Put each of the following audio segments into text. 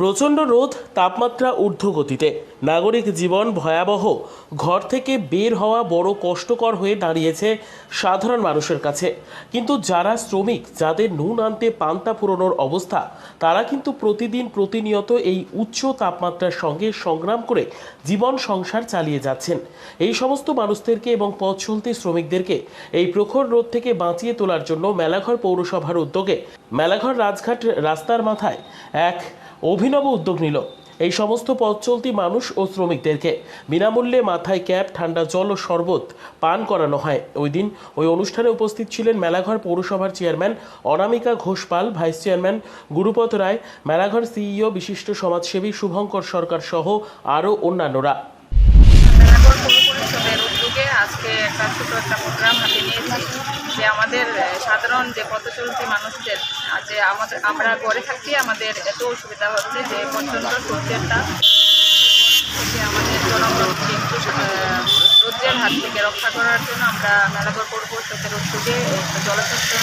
প্রচণ্ড রোদ, তাপমাত্রা ঊর্ধ্বগতিতে। নাগরিক জীবন ভয়াবহ। ঘর থেকে বের হওয়া বড় কষ্টকর হয়ে দাঁড়িয়েছে সাধারণ মানুষের কাছে। কিন্তু যারা শ্রমিক, যাদের নুন আনতে পান্তা ফুরোনোর অবস্থা, তারা কিন্তু প্রতিদিন প্রতিনিয়ত এই উচ্চ তাপমাত্রার সঙ্গে সংগ্রাম করে জীবন সংসার চালিয়ে যাচ্ছেন। এই সমস্ত মানুষদেরকে এবং পথ চলতি শ্রমিকদেরকে এই প্রখর রোদ থেকে বাঁচিয়ে তোলার জন্য মেলাঘর পৌরসভার উদ্যোগে মেলাঘর রাজঘাট রাস্তার মাথায় এক অভিনব উদ্যোগ নিল। এই সমস্ত পথ চলতি মানুষ ও শ্রমিকদেরকে বিনামূল্যে মাথায় ক্যাপ, ঠান্ডা জল ও শরবত পান করানো হয়। ওই দিন ওই অনুষ্ঠানে উপস্থিত ছিলেন মেলাঘর পৌরসভার chairman Anamika Ghoshpal vice chairman Gurupada Roy, Melaghar CEO বিশিষ্ট সমাজসেবী শুভঙ্কর সরকার সহ আরও অন্যান্যরা। উদ্যোগে আজকে একটা ছোটো একটা প্রোগ্রাম হাতে নিয়েছি যে আমাদের সাধারণ যে পথচলতি মানুষদের যে আমাদের, আমরা ঘরে থাকি আমাদের এত অসুবিধা হচ্ছে যে প্রচণ্ড সূর্যের তাপ থেকে আমাদের জনগণকে একটু রোদ্রের হাত থেকে রক্ষা করার জন্য আমরা মেলাঘর করব পরিষদের উদ্যোগে জলসেচন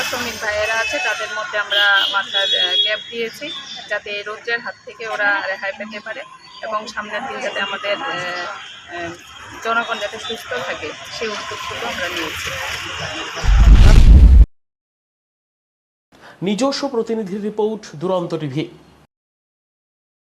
যে শ্রমিক ভাইয়েরা আছে, তাদের মধ্যে আমরা মাথার ক্যাপ দিয়েছি যাতে রৌদ্রের হাত থেকে ওরা রেহাই পেতে পারে এবং সামনের দিন যাতে আমাদের জনগণ যাতে সুস্থ থাকে, সেই উদ্যোগটুকু আমরা নিয়েছি। নিজস্ব প্রতিনিধি রিপোর্ট দুরন্ত টিভি।